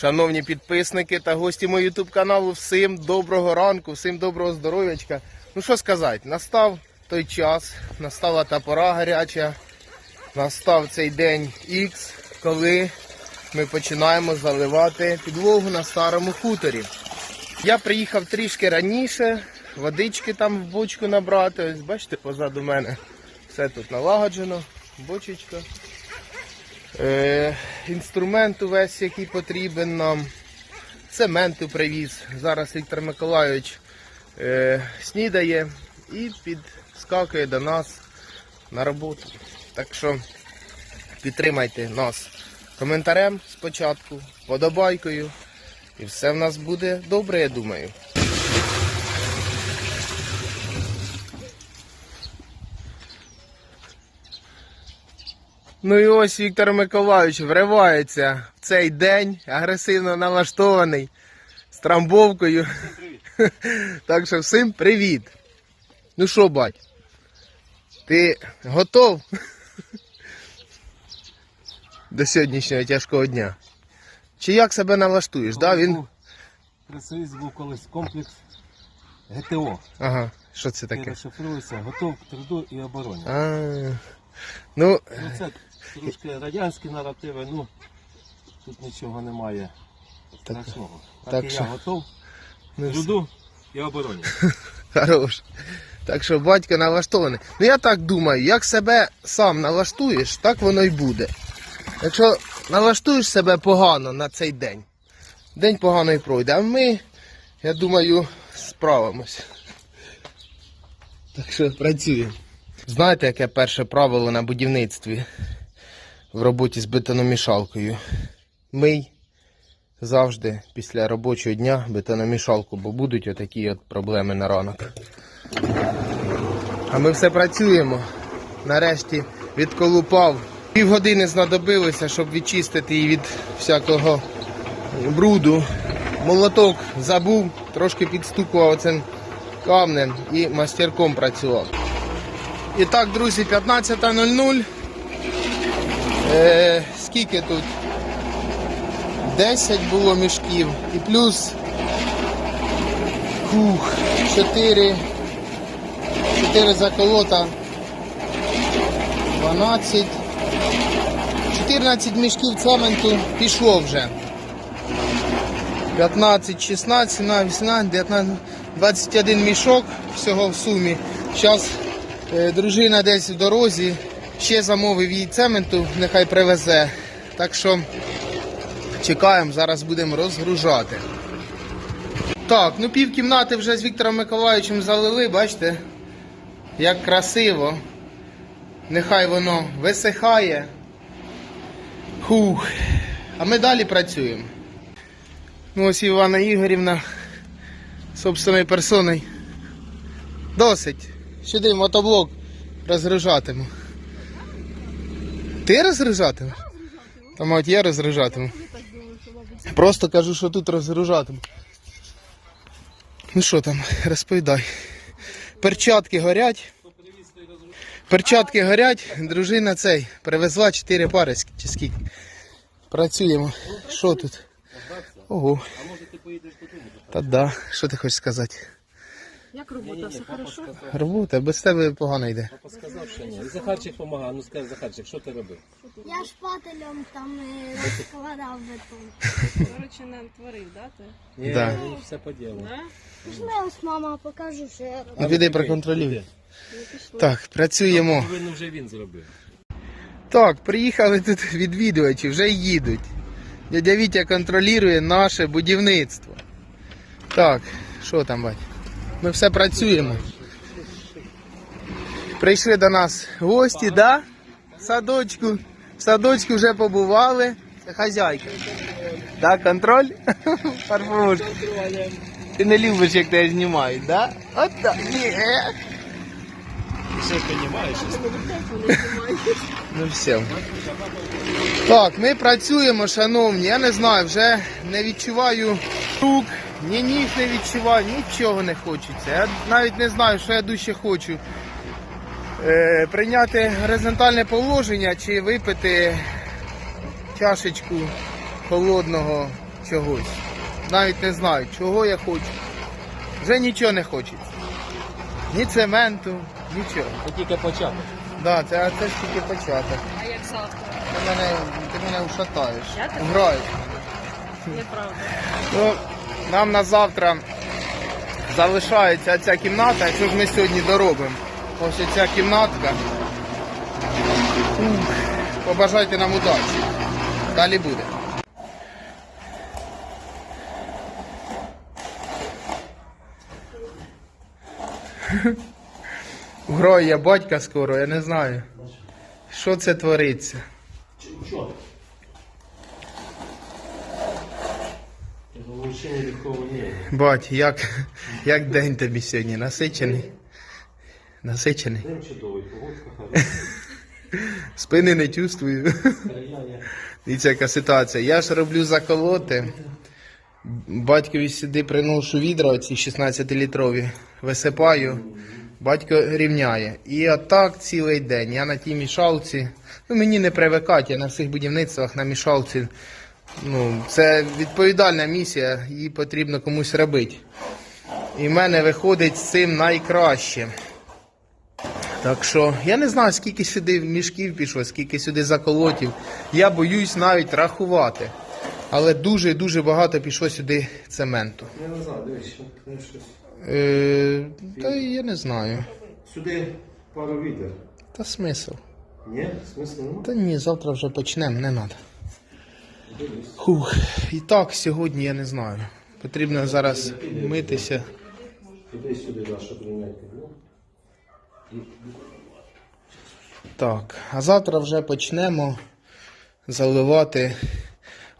Шановні підписники та гості мого ютуб каналу, всім доброго ранку, всім доброго здоров'ячка. Ну що сказати, настав той час, настала та пора гаряча, настав цей день Х, коли ми починаємо заливати підлогу на старому хуторі. Я приїхав трішки раніше, водички там в бочку набрати. Ось бачите, позаду мене все тут налагоджено, бочечка. Е, інструмент увесь, який потрібен нам. Цементу привіз. Зараз Віктор Миколайович е, снідає і підскакує до нас на роботу. Так що підтримайте нас коментарем спочатку, подобайкою. І все в нас буде добре, я думаю. Ну і ось Віктор Миколайович вривається в цей день, агресивно налаштований, з трамбовкою. Так що всім привіт. Ну що, бать? Ти готов до сьогоднішнього тяжкого дня? Чи як себе налаштуєш? Да? Він... Пресуїзд був колись комплекс ГТО. Ага, що це Таке. розшифрується готов к труду і обороні. А, ну, Ну це трошки радянські наративи, ну тут нічого немає страшного. Так, так і що- я готов ну, і обороні. Хорош. Так що батько налаштований. Ну я так думаю, як себе сам налаштуєш, так воно й буде. Якщо налаштуєш себе погано на цей день, день погано і пройде. А ми, я думаю, справимося. Так що працюємо. Знаєте, яке перше правило на будівництві в роботі з бетономішалкою? Мий завжди після робочого дня бетономішалку, бо будуть отакі от проблеми на ранок. А ми все працюємо. Нарешті відколупав. Півгодини знадобилося, щоб відчистити її від всякого бруду. Молоток забув, трошки підстукував цим камнем і мастерком працював. І так, друзі, 15.00. Е, скільки тут? 10 було мішків і плюс фух, 4, 4 заколота, 12, 14 мішків цементу пішло вже. 15, 16, 17, 18, 19, 21 мішок всього в сумі. Зараз е, дружина десь в дорозі, ще замовив їй цементу, нехай привезе. Так що Чекаємо, зараз будемо розгружати. Так, ну пів кімнати вже з Віктором Миколаївичем залили, бачите, як красиво. Нехай воно висихає. Хух. А ми далі працюємо. Ну ось Івана Ігорівна собственною персоною. Досить. Сюди мотоблок розгружатиму. Ти розгружатимеш? Та мать я розгружатиму. Просто кажу, що тут розгружатиму. Ну що там, розповідай. Перчатки горять. Перчатки горять, дружина цей привезла 4 пари чи скільки. Працюємо. Що тут? Ого. А може ти поїдеш додому? Та да. Що ти хочеш сказати? Як робота, все хорошо? Робота без тебе погано йде. Папа сказав, що ні. І Захарчик допомагав. Ну скажи, Захарчик, що ти робив? Я шпателем там е, розкладав бетон. Коротше, не творив, да, ти? Ні, Да. ну, все по ділу. Да? Пішли, ось мама покажу, що я роблю. Ну піди проконтролюй. Так, працюємо. Повинен вже він зробив. Так, приїхали тут відвідувачі, вже їдуть. Дядя Вітя контролює наше будівництво. Так, що там, бать? Ми все працюємо. Прийшли до нас гості, да? В садочку. В садочку вже побували. Це хазяйка. Да, контроль? Парфумушка. Ти не любиш, як тебе знімають, да? От так. Ні. Що ти розумієш? Ну все. Так, ми працюємо, шановні. Я не знаю, вже не відчуваю рук, ні ніг не відчуваю, нічого не хочеться. Я навіть не знаю, що я дужче хочу. Е, прийняти горизонтальне положення чи випити чашечку холодного чогось. Навіть не знаю, чого я хочу. Вже нічого не хочеться. Ні цементу, нічого. Це тільки початок. Да, це, це ж тільки початок. А як завтра? Ти мене, ти мене ушатаєш. Я тебе? Граєш. Неправда. Ну, нам на завтра залишається ця кімната, якщо ж ми сьогодні доробимо. Ось ця кімнатка. Побажайте нам удачі. Далі буде. Грає батька скоро, я не знаю. Що це твориться? Вивчення легкого не. Бать, як, як день тобі сьогодні? Насичений? Насичений. День чудовий, погодка хороша. Спини не чувствую. Дивіться, яка ситуація. Я ж роблю заколоти. Батькові сюди приношу відра, оці 16-літрові, висипаю, батько рівняє. І отак цілий день. Я на тій мішалці. Ну, мені не привикати, я на всіх будівництвах на мішалці. Ну, це відповідальна місія, її потрібно комусь робити. І в мене виходить з цим найкраще. Так що я не знаю, скільки сюди мішків пішло, скільки сюди заколотів. Я боюсь навіть рахувати. Але дуже дуже багато пішло сюди цементу. Я не знаю, дивись, що щось. Е, та я не знаю. Сюди пару відер. Та смисл. Ні? Смислу нема? Та ні, завтра вже почнемо, не треба. Хух. І так, сьогодні я не знаю. Потрібно зараз митися. Іди сюди, Даша, прийняйте. Ну, Так, а завтра вже почнемо заливати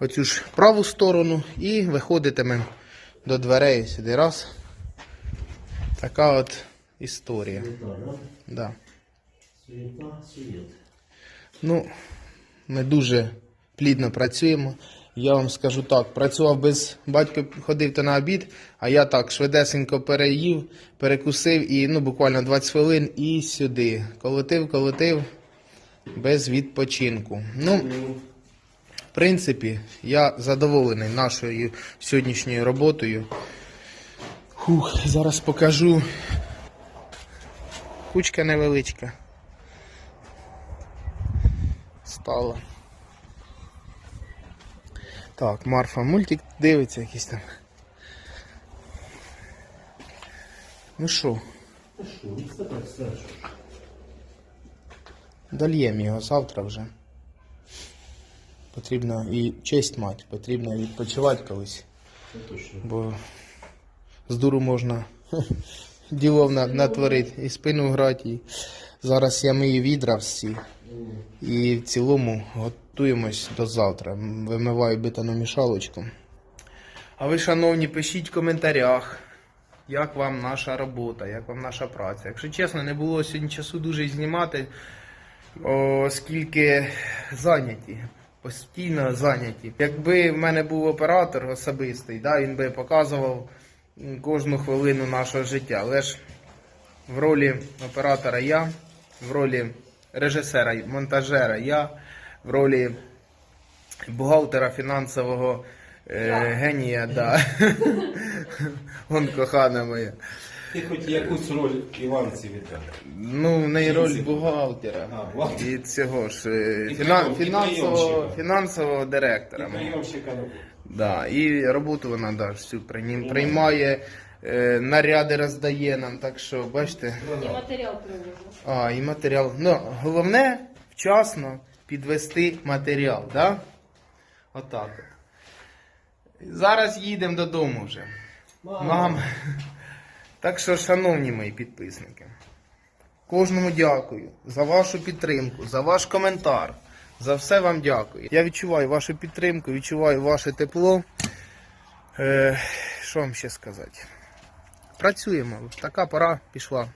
оцю ж праву сторону і виходитимемо до дверей сюди. Раз. Така от історія. так, да? Да. Суєта, суєт. Ну, ми дуже плідно працюємо. Я вам скажу так, працював без батько ходив то на обід, а я так швидесенько переїв, перекусив і ну буквально 20 хвилин і сюди. Колотив, колотив без відпочинку. Ну, в принципі, я задоволений нашою сьогоднішньою роботою. Хух, зараз покажу. Кучка невеличка. Стала. Так, Марфа мультик дивиться якийсь там. Ну що, дольємо його завтра вже. Потрібно і честь мати, потрібно відпочивати колись. Бо з дуру можна ділов натворити і спину грати. І зараз я мию відра всі. І в цілому готуємось до завтра. Вимиваю бетону мішалочку. А ви, шановні, пишіть в коментарях, як вам наша робота, як вам наша праця. Якщо чесно, не було сьогодні часу дуже знімати, оскільки зайняті. Постійно зайняті. Якби в мене був оператор особистий, да, він би показував кожну хвилину нашого життя. Але ж в ролі оператора я, в ролі режисера, монтажера я, в ролі бухгалтера фінансового е, генія, да. Он кохана моя. Ти хоч якусь роль Іванці віддав. Ну, в неї роль бухгалтера. А. І цього ж е, І фіна- прийом- і фінансового, прийомщика. фінансового директора. прийомщика. Да, і роботу вона да, всю прийм- приймає, е, наряди роздає нам, так що, бачите. І матеріал привезли. А, і матеріал. Ну, головне вчасно підвести матеріал, да? Отак. от. Зараз їдемо додому вже. Мам. Так що, шановні мої підписники, кожному дякую за вашу підтримку, за ваш коментар. За все вам дякую. Я відчуваю вашу підтримку, відчуваю ваше тепло. Е, що вам ще сказати? Працюємо. Така пора пішла.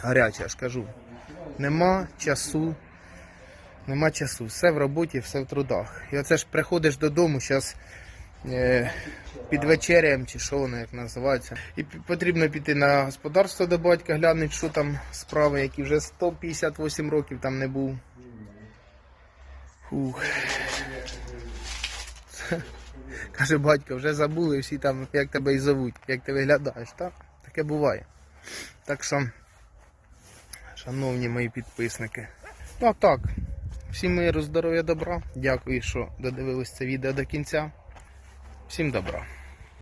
Гаряча, я ж кажу. Нема часу. Нема часу. Все в роботі, все в трудах. І оце ж приходиш додому, зараз е, під вечерям чи що воно як називається. І потрібно піти на господарство до батька, глянути, що там справи, які вже 158 років там не був. Фух. Каже, батько, вже забули всі там, як тебе і зовуть, як ти виглядаєш, так? Таке буває. Так що, шановні мої підписники. Ну а так, всім миру, здоров'я, добра. Дякую, що додивились це відео до кінця. Всім добра.